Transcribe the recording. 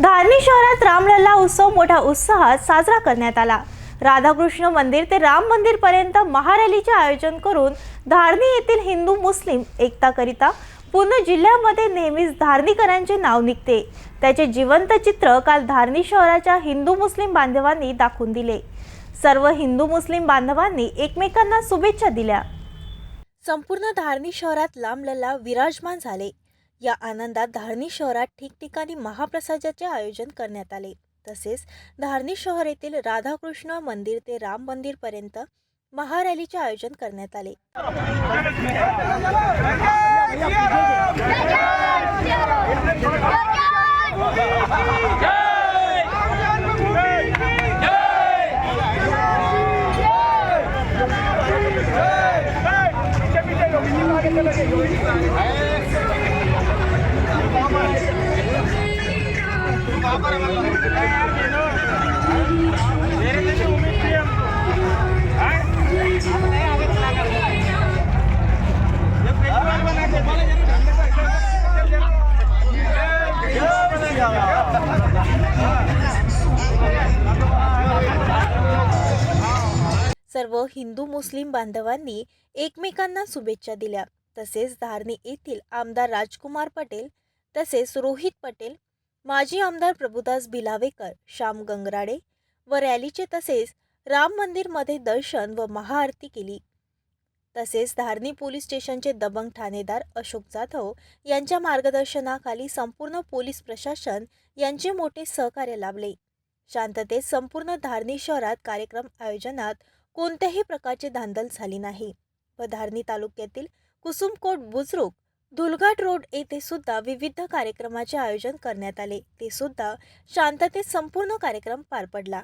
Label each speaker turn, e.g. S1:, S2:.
S1: धारणी शहरात रामलल्ला उत्सव मोठ्या उत्साहात साजरा करण्यात आला. राधाकृष्ण मंदिर ते राम मंदिर पर्यंत महारॅलीचे आयोजन करून धारणी येथील हिंदू मुस्लिम एकताकरिता पूर्ण जिल्ह्यामध्ये नेहमीच धारणीकरांचे नाव निघते. त्याचे जिवंत चित्र काल धारणी शहराच्या हिंदू मुस्लिम बांधवांनी दाखवून दिले. सर्व हिंदू मुस्लिम बांधवांनी एकमेकांना शुभेच्छा दिल्या. संपूर्ण धारणी शहरात लांबलल्ला विराजमान झाले. या आनंदात धारणी शहरात ठिकठिकाणी महाप्रसादाचे आयोजन करण्यात आले तसेच धारणी शहर येथील राधाकृष्ण मंदिर ते राम मंदिर पर्यंत महारॅलीचे आयोजन करण्यात आले सर्व हिंदू मुस्लिम बांधवांनी एकमेकांना शुभेच्छा दिल्या. तसेच धारणी येथील आमदार राजकुमार पटेल तसेच रोहित पटेल माजी आमदार प्रभुदास भिलावेकर श्याम गंगराडे व रॅलीचे तसेच राम मंदिरमध्ये दर्शन व महाआरती केली. तसेच धारणी पोलीस स्टेशनचे दबंग ठाणेदार अशोक जाधव यांच्या मार्गदर्शनाखाली संपूर्ण पोलीस प्रशासन यांचे मोठे सहकार्य लाभले. शांततेत संपूर्ण धारणी शहरात कार्यक्रम आयोजनात कोणत्याही प्रकारची धांदल झाली नाही व धारणी तालुक्यातील कुसुमकोट बुजरुक धुलघाट रोड येथे सुद्धा विविध कार्यक्रमाचे आयोजन करण्यात आले. ते सुद्धा शांततेत संपूर्ण कार्यक्रम पार पडला.